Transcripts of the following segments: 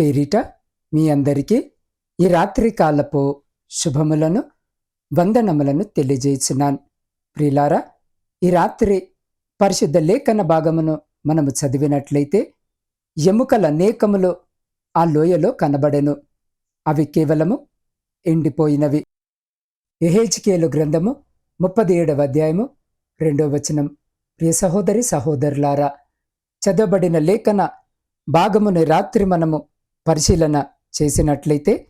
పేరిట మీ అందరికీ ఈ రాత్రి కాలపు శుభములను వందనములను తెలియజేస్తున్నాను. ప్రిలారా ఈ రాత్రి పరిశుద్ధ లేఖన భాగమును మనము చదివినట్లయితే ఎముకల నేకములు ఆ లోయలో కనబడెను. అవి కేవలము ఎండిపోయినవి. ఎహెచ్కేలు గ్రంథము ముప్పది ఏడవ అధ్యాయము రెండవ వచనం. ప్రియ సహోదరి సహోదరులారా చదవబడిన లేఖన భాగముని రాత్రి మనము పరిశీలన చేసినట్లయితే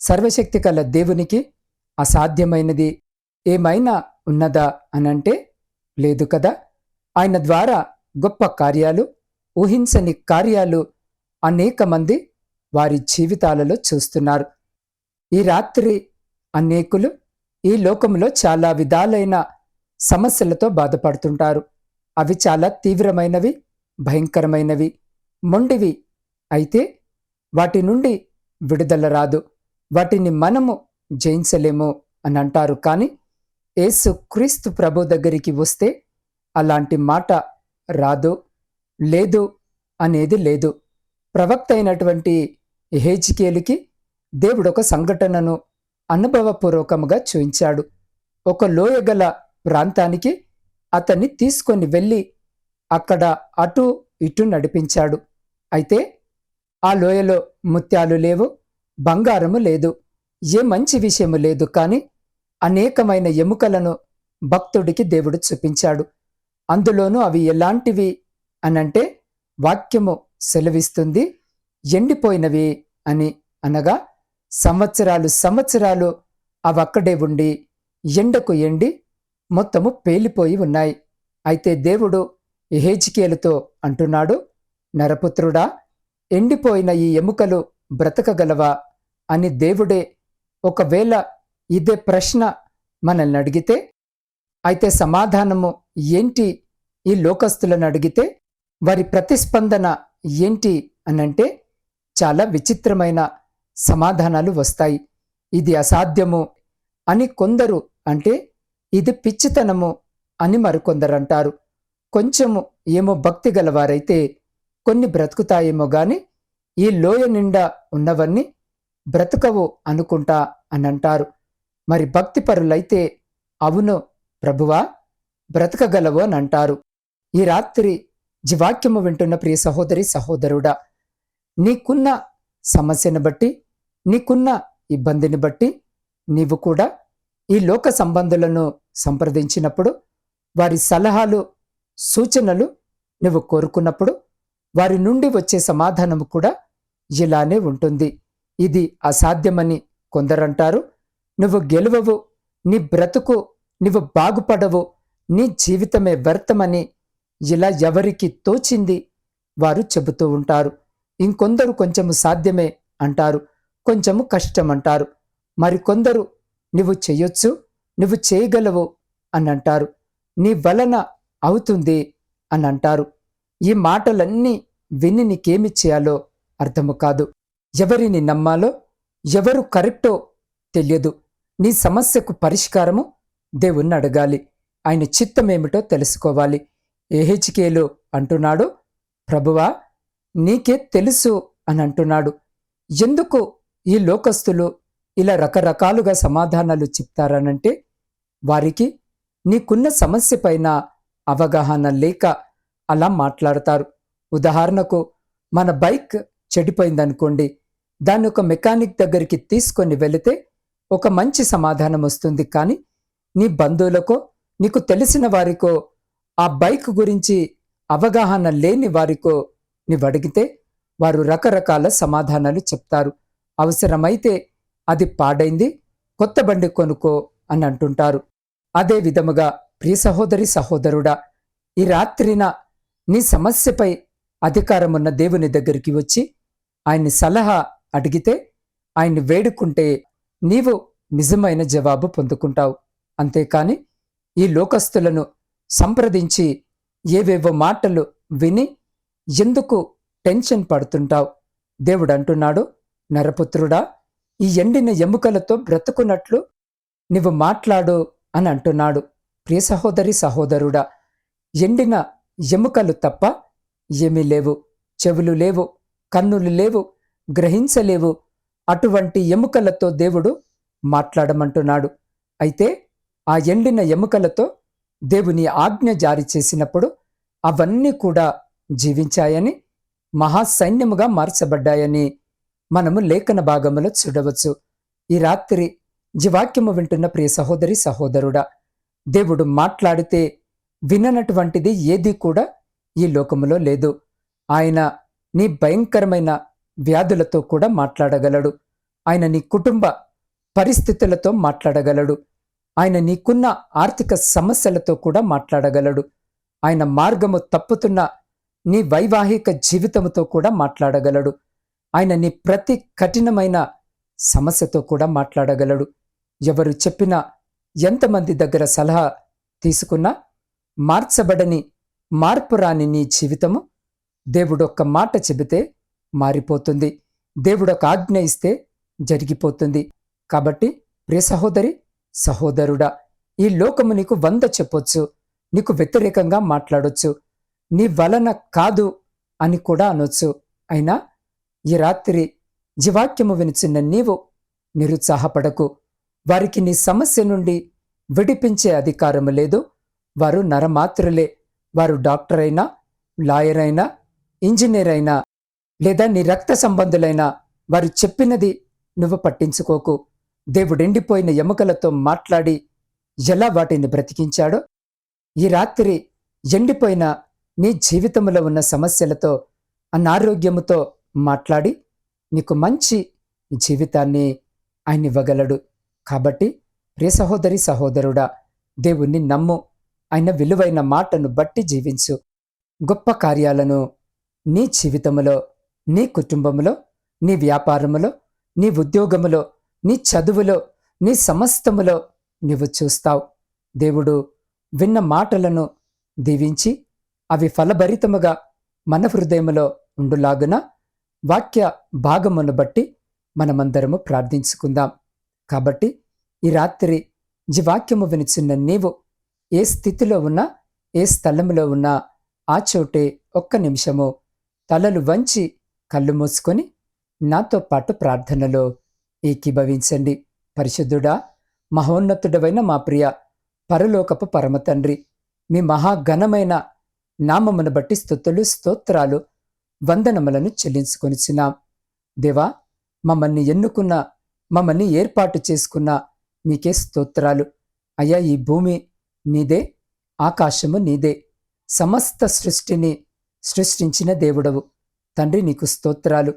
సర్వశక్తి కల దేవునికి అసాధ్యమైనది ఏమైనా ఉన్నదా అనంటే లేదు కదా. ఆయన ద్వారా గొప్ప కార్యాలు ఊహించని కార్యాలు అనేక మంది వారి జీవితాలలో చూస్తున్నారు. ఈ రాత్రి అనేకులు ఈ లోకంలో చాలా విధాలైన సమస్యలతో బాధపడుతుంటారు. అవి చాలా తీవ్రమైనవి భయంకరమైనవి మొండివి అయితే వాటి నుండి విడుదల రాదు. వాటిని మనము జయించలేము అని అంటారు. కానీ యేసు క్రీస్తు ప్రభు దగ్గరికి వస్తే అలాంటి మాట రాదు లేదు అనేది లేదు. ప్రవక్త అయినటువంటి హేజికేలుకి దేవుడు ఒక సంఘటనను అనుభవపూర్వకముగా చూయించాడు ఒక లోయగల ప్రాంతానికి అతన్ని తీసుకొని వెళ్ళి అక్కడ అటు ఇటు నడిపించాడు. అయితే ఆ లోయలో ముత్యాలు లేవు బంగారము లేదు. ఏ మంచి విషయము లేదు కాని అనేకమైన ఎముకలను భక్తుడికి దేవుడు చూపించాడు. అందులోనూ అవి ఎలాంటివి అనంటే వాక్యము సెలవిస్తుంది ఎండిపోయినవి అని అనగా సంవత్సరాలు సంవత్సరాలు అవక్కడే ఉండి ఎండకు ఎండి మొత్తము పేలిపోయి ఉన్నాయి. అయితే దేవుడు ఎహేజికేలుతో అంటున్నాడు నరపుత్రుడా ఎండిపోయిన ఈ ఎముకలు బ్రతకగలవా అని దేవుడే ఒకవేళ ఇదే ప్రశ్న మనల్ని అడిగితే అయితే సమాధానము ఏంటి ఈ లోకస్తులను అడిగితే వారి ప్రతిస్పందన ఏంటి అనంటే చాలా విచిత్రమైన సమాధానాలు వస్తాయి. ఇది అసాధ్యము అని కొందరు అంటే ఇది పిచ్చితనము అని మరికొందరు అంటారు. కొంచెము ఏమో భక్తి గలవారైతే కొన్ని బ్రతుకుతాయేమో గాని ఈ లోయ నిండా ఉన్నవన్నీ బ్రతకవు అనుకుంటా అని అంటారు మరి భక్తిపరులైతే అవును ప్రభువా బ్రతకగలవు అని అంటారు ఈ రాత్రి జీవాక్యము వింటున్న ప్రియ సహోదరి సహోదరుడా నీకున్న సమస్యను బట్టి నీకున్న ఇబ్బందిని బట్టి నీవు కూడా ఈ లోక సంబంధులను సంప్రదించినప్పుడు వారి సలహాలు సూచనలు నువ్వు కోరుకున్నప్పుడు వారి నుండి వచ్చే సమాధానము కూడా ఇలానే ఉంటుంది. ఇది అసాధ్యమని కొందరంటారు. నువ్వు గెలువవు నీ బ్రతుకు నువ్వు బాగుపడవు నీ జీవితమే వ్యర్థమని ఇలా ఎవరికి తోచింది వారు చెబుతూ ఉంటారు. ఇంకొందరు కొంచెము సాధ్యమే అంటారు కొంచెము కష్టం అంటారు మరికొందరు నువ్వు చేయొచ్చు నువ్వు చేయగలవు అని అంటారు నీ వలన అవుతుంది అని అంటారు ఈ మాటలన్నీ విని నీకేమి చేయాలో అర్థము కాదు. ఎవరిని నమ్మాలో ఎవరు కరెక్టో తెలియదు. నీ సమస్యకు పరిష్కారము దేవుణ్ణి అడగాలి. ఆయన చిత్తమేమిటో తెలుసుకోవాలి. ఏహెచ్కేలు అంటున్నాడు ప్రభువా నీకే తెలుసు అని అంటున్నాడు. ఎందుకు ఈ లోకస్తులు ఇలా రకరకాలుగా సమాధానాలు చెప్తారనంటే వారికి నీకున్న సమస్య పైన అవగాహన లేక అలా మాట్లాడతారు. ఉదాహరణకు మన బైక్ చెడిపోయిందనుకోండి దాన్ని ఒక మెకానిక్ దగ్గరికి తీసుకొని వెళితే ఒక మంచి సమాధానం వస్తుంది. కానీ నీ బంధువులకో నీకు తెలిసిన వారికో ఆ బైక్ గురించి అవగాహన లేని వారికో నీవు అడిగితే వారు రకరకాల సమాధానాలు చెప్తారు. అవసరమైతే అది పాడైంది కొత్త బండి కొనుక్కో అని అంటుంటారు. అదే విధముగా ప్రియ సహోదరి సహోదరుడా ఈ రాత్రిన నీ సమస్యపై అధికారమున్న దేవుని దగ్గరికి వచ్చి ఆయన్ని సలహా అడిగితే ఆయన్ని వేడుకుంటే నీవు నిజమైన జవాబు పొందుకుంటావు. అంతేకాని ఈ లోకస్తులను సంప్రదించి ఏవేవో మాటలు విని ఎందుకు టెన్షన్ పడుతుంటావు? దేవుడు అంటున్నాడు నరపుత్రుడా ఈ ఎండిన ఎముకలతో బ్రతుకున్నట్లు నీవు మాట్లాడు అని అంటున్నాడు. ప్రియ సహోదరి సహోదరుడా ఎండిన ఎముకలు తప్ప ఏమీ లేవు చెవులు లేవు కన్నులు లేవు గ్రహించలేవు. అటువంటి ఎముకలతో దేవుడు మాట్లాడమంటున్నాడు. అయితే ఆ ఎండిన ఎముకలతో దేవుని ఆజ్ఞ జారీ చేసినప్పుడు అవన్నీ కూడా జీవించాయని మహాసైన్యముగా మార్చబడ్డాయని మనము లేఖన భాగములో చూడవచ్చు. ఈ రాత్రి జీవాక్యము వింటున్న ప్రియ సహోదరి సహోదరుడా దేవుడు మాట్లాడితే విననటువంటిది ఏది కూడా ఈ లోకములో లేదు. ఆయన నీ భయంకరమైన వ్యాధులతో కూడా మాట్లాడగలడు. ఆయన నీ కుటుంబ పరిస్థితులతో మాట్లాడగలడు. ఆయన నీకున్న ఆర్థిక సమస్యలతో కూడా మాట్లాడగలడు. ఆయన మార్గము తప్పుతున్న నీ వైవాహిక జీవితముతో కూడా మాట్లాడగలడు. ఆయన నీ ప్రతి కఠినమైన సమస్యతో కూడా మాట్లాడగలడు. ఎవరు చెప్పినా ఎంతమంది దగ్గర సలహా తీసుకున్నా మార్చబడని మార్పు రాని నీ జీవితము దేవుడొక్క మాట చెబితే మారిపోతుంది. దేవుడొక ఆజ్ఞ ఇస్తే జరిగిపోతుంది. కాబట్టి ప్రియ సహోదరి సహోదరుడా ఈ లోకము నీకు వంద చెప్పొచ్చు నీకు వ్యతిరేకంగా మాట్లాడొచ్చు నీ వలన కాదు అని కూడా అనొచ్చు. అయినా ఈ రాత్రి జీవాక్యము వినిచిన్న నీవు నిరుత్సాహపడకు. వారికి నీ సమస్య నుండి విడిపించే అధికారము లేదు వారు నరమాత్రులే. వారు డాక్టర్ అయినా లాయర్ అయినా ఇంజనీర్ అయినా లేదా నీ రక్త సంబంధులైనా వారు చెప్పినది నువ్వు పట్టించుకోకు. దేవుడెండిపోయిన ఎముకలతో మాట్లాడి ఎలా వాటిని బ్రతికించాడో? ఈ రాత్రి ఎండిపోయిన నీ జీవితంలో ఉన్న సమస్యలతో అనారోగ్యముతో మాట్లాడి నీకు మంచి జీవితాన్ని ఆయన ఇవ్వగలడు. కాబట్టి ప్రియ సహోదరి సహోదరుడా దేవుణ్ణి నమ్ము. ఆయన విలువైన మాటను బట్టి జీవించు. గొప్ప కార్యాలను నీ జీవితములో నీ కుటుంబములో నీ వ్యాపారములో నీ ఉద్యోగములో నీ చదువులో నీ సమస్తములో నీవు చూస్తావు. దేవుడు విన్న మాటలను దీవించి అవి ఫలభరితముగా మన హృదయములో ఉండులాగున వాక్య భాగమును బట్టి మనమందరము ప్రార్థించుకుందాం. కాబట్టి ఈ రాత్రి జీవాక్యము వినిచున్న నీవు ఏ స్థితిలో ఉన్నా ఏ స్థలములో ఉన్నా ఆ చోటే ఒక్క నిమిషము. తలలు వంచి కళ్ళు మూసుకొని నాతో పాటు ప్రార్థనలో ఏకీభవించండి. పరిశుద్ధుడా మహోన్నతుడవైన మా ప్రియ పరలోకపు పరమతండ్రి మీ మహాఘనమైన నామమును బట్టి స్థుతులు స్తోత్రాలు వందనములను చెల్లించుకొనిచున్నాం. దేవా మమ్మల్ని ఎన్నుకున్న మమ్మల్ని ఏర్పాటు చేసుకున్న మీకే స్తోత్రాలు. అయ్యా ఈ భూమి నీదే ఆకాశము నీదే సమస్త సృష్టిని సృష్టించిన దేవుడవు. తండ్రి నీకు స్తోత్రాలు.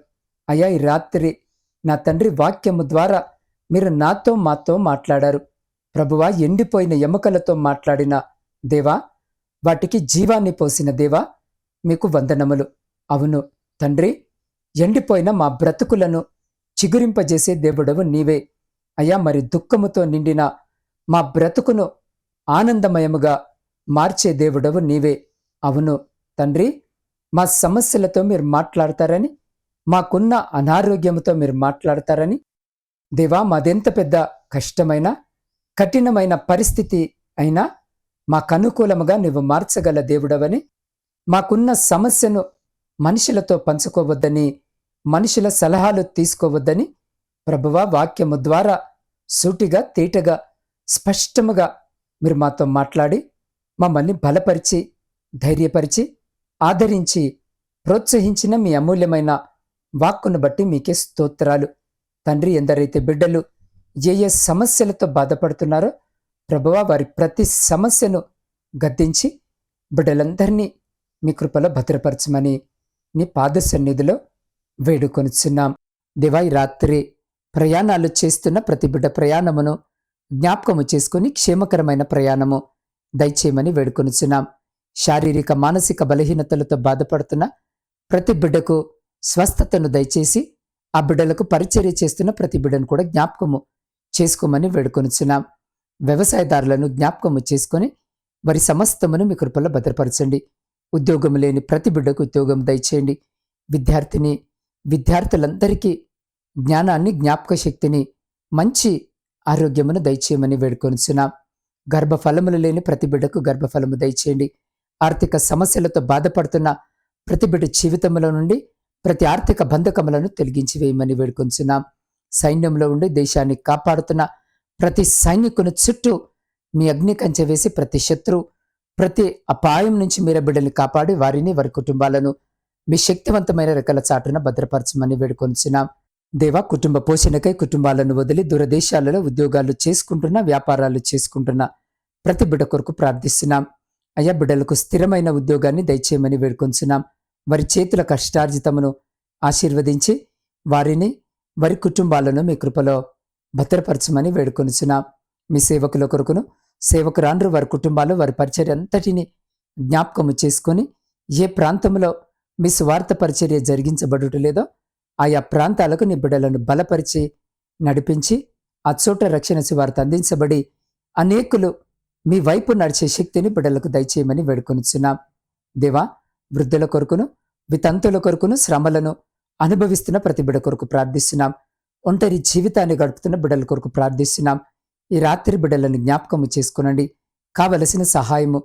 అయ్యా ఈ రాత్రి నా తండ్రి వాక్యము ద్వారా మీరు నాతో మాతో మాట్లాడారు. ప్రభువా ఎండిపోయిన ఎముకలతో మాట్లాడిన దేవా వాటికి జీవాన్ని పోసిన దేవా మీకు వందనములు. అవును తండ్రి ఎండిపోయిన మా బ్రతుకులను చిగురింపజేసే దేవుడవు నీవే. అయ్యా మరి దుఃఖముతో నిండిన మా బ్రతుకును ఆనందమయముగా మార్చే దేవుడవు నీవే. అవును తండ్రి మా సమస్యలతో మీరు మాట్లాడతారని మాకున్న అనారోగ్యంతో మీరు మాట్లాడతారని దేవా మాదెంత పెద్ద కష్టమైన కఠినమైన పరిస్థితి అయినా మాకు అనుకూలముగా నువ్వు మార్చగల దేవుడవని మాకున్న సమస్యను మనుషులతో పంచుకోవద్దని మనుషుల సలహాలు తీసుకోవద్దని ప్రభువ వాక్యము ద్వారా సూటిగా తేటగా స్పష్టముగా మీరు మాతో మాట్లాడి మమ్మల్ని బలపరిచి ధైర్యపరిచి ఆదరించి ప్రోత్సహించిన మీ అమూల్యమైన వాక్కును బట్టి మీకే స్తోత్రాలు. తండ్రి ఎందరైతే బిడ్డలు ఏ ఏ సమస్యలతో బాధపడుతున్నారో ప్రభువా వారి ప్రతి సమస్యను గద్దించి బిడ్డలందరినీ మీ కృపలో భద్రపరచమని నీ పాద సన్నిధిలో వేడుకొనిచున్నాం. దివాయి రాత్రి ప్రయాణాలు చేస్తున్న ప్రతి బిడ్డ ప్రయాణమును జ్ఞాపకము చేసుకుని క్షేమకరమైన ప్రయాణము దయచేయమని వేడుకొనుచున్నాం. శారీరక మానసిక బలహీనతలతో బాధపడుతున్న ప్రతి బిడ్డకు స్వస్థతను దయచేసి ఆ బిడ్డలకు పరిచర్య చేస్తున్న ప్రతి బిడ్డను కూడా జ్ఞాపకము చేసుకోమని వేడుకొనుచున్నాం. వ్యవసాయదారులను జ్ఞాపకము చేసుకొని వారి సమస్తమును మీ కృపల్లో భద్రపరచండి. ఉద్యోగం లేని ప్రతి బిడ్డకు ఉద్యోగం దయచేయండి. విద్యార్థిని విద్యార్థులందరికీ జ్ఞానాన్ని జ్ఞాపక శక్తిని మంచి ఆరోగ్యమును దయచేయమని వేడుకొనిచున్నాం. గర్భఫలములు లేని ప్రతి బిడ్డకు గర్భఫలము దయచేయండి. ఆర్థిక సమస్యలతో బాధపడుతున్న ప్రతి బిడ్డ జీవితంలో నుండి ప్రతి ఆర్థిక బంధకములను తొలగించి వేయమని వేడుకొంచున్నాం సైన్యంలో ఉండి దేశాన్ని కాపాడుతున్న ప్రతి సైనికుని చుట్టూ మీ అగ్ని కంచె వేసి ప్రతి శత్రు ప్రతి అపాయం నుంచి మీర బిడ్డల్ని కాపాడి వారిని వారి కుటుంబాలను మీ శక్తివంతమైన రెక్కల చాటున భద్రపరచమని వేడుకొంచున్నాం దేవా కుటుంబ పోషణకై కుటుంబాలను వదిలి దూరదేశాలలో ఉద్యోగాలు చేసుకుంటున్న వ్యాపారాలు చేసుకుంటున్న ప్రతి బిడ్డ కొరకు ప్రార్థిస్తున్నాం. అయ్యా బిడ్డలకు స్థిరమైన ఉద్యోగాన్ని దయచేయమని వేడుకొంచున్నాం. వారి చేతుల కష్టార్జితమును ఆశీర్వదించి వారిని వారి కుటుంబాలను మీ కృపలో భద్రపరచమని వేడుకొనుచున్నాం మీ సేవకుల కొరకును సేవకురాండ్రు వారి కుటుంబాలు వారి పరిచర్య అంతటిని జ్ఞాపకము చేసుకొని ఏ ప్రాంతంలో మీ స్వార్థ పరిచర్య జరిగించబడుట లేదో ఆయా ప్రాంతాలకు నీ బిడ్డలను బలపరిచి నడిపించి అచ్చోట రక్షణ శివార్త అందించబడి అనేకులు మీ వైపు నడిచే శక్తిని బిడ్డలకు దయచేయమని వేడుకొనిచున్నాం. దేవా వృద్ధుల కొరకును వితంతుల కొరకును శ్రమలను అనుభవిస్తున్న ప్రతి బిడ్డ కొరకు ప్రార్థిస్తున్నాం. ఒంటరి జీవితాన్ని గడుపుతున్న బిడ్డల కొరకు ప్రార్థిస్తున్నాం. ఈ రాత్రి బిడ్డలను జ్ఞాపకము చేసుకునండి. కావలసిన సహాయము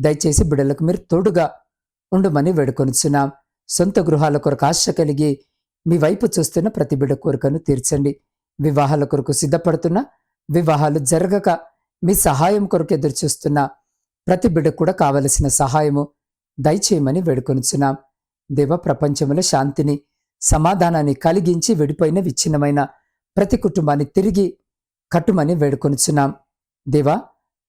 దయచేసి బిడ్డలకు మీరు తోడుగా ఉండమని వేడుకొనిచున్నాం. సొంత గృహాల కొరకు ఆశ కలిగి మీ వైపు చూస్తున్న ప్రతి బిడ కోరికను తీర్చండి. వివాహాల కొరకు సిద్ధపడుతున్న వివాహాలు జరగక మీ సహాయం కొరకు ఎదురు చూస్తున్న ప్రతి బిడ కూడా కావలసిన సహాయము దయచేయమని వేడుకొనుచున్నాం. దేవ ప్రపంచంలో శాంతిని సమాధానాన్ని కలిగించి విడిపోయిన విచ్ఛిన్నమైన ప్రతి కుటుంబాన్ని తిరిగి కట్టుమని వేడుకొనుచున్నాం. దేవా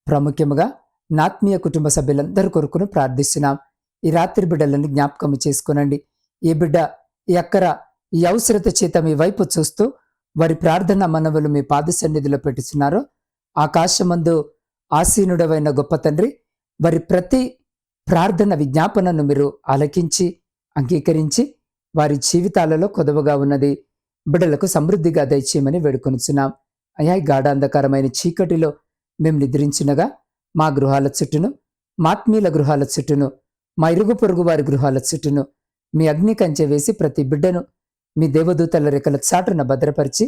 ప్రాముఖ్యముగా నాత్మీయ కుటుంబ సభ్యులందరి కొరకును ప్రార్థిస్తున్నాం. ఈ రాత్రి బిడ్డలను జ్ఞాపకము చేసుకునండి. ఈ బిడ్డ ఈ అక్కర ఈ అవసరత చేత మీ వైపు చూస్తూ వారి ప్రార్థన మనవులు మీ పాద సన్నిధిలో పెట్టుచున్నారో. ఆకాశమందు ఆసీనుడవైన గొప్ప తండ్రి వారి ప్రతి ప్రార్థన విజ్ఞాపనను మీరు ఆలకించి అంగీకరించి వారి జీవితాలలో కొదవగా ఉన్నది బిడ్డలకు సమృద్ధిగా దయచేయమని వేడుకొనుచున్నాం. అయా గాఢాంధకారమైన చీకటిలో మేము నిద్రించినగా మా గృహాల చుట్టూను మాత్మీయుల గృహాల చుట్టూను మా ఇరుగు పొరుగు వారి గృహాల చుట్టూను మీ అగ్ని కంచె వేసి ప్రతి బిడ్డను మీ దేవదూతల రెక్కల చాటున భద్రపరిచి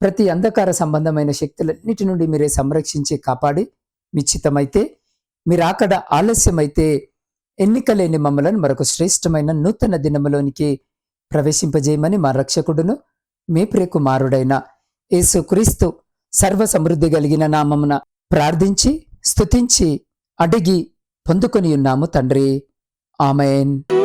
ప్రతి అంధకార సంబంధమైన శక్తులన్నిటి నుండి మీరే సంరక్షించి కాపాడి మీ చిత్తమైతే మీరు అక్కడ ఆలస్యమైతే ఎన్నికలేని మమ్మలను మరొక శ్రేష్టమైన నూతన దినములోనికి ప్రవేశింపజేయమని మా రక్షకుడును మీ ప్రియకుమారుడైన యేసుక్రీస్తు సర్వ సమృద్ధి కలిగిన నామమున ప్రార్థించి స్తుతించి అడిగి పొందుకొని ఉన్నాము తండ్రి. ఆమెన్.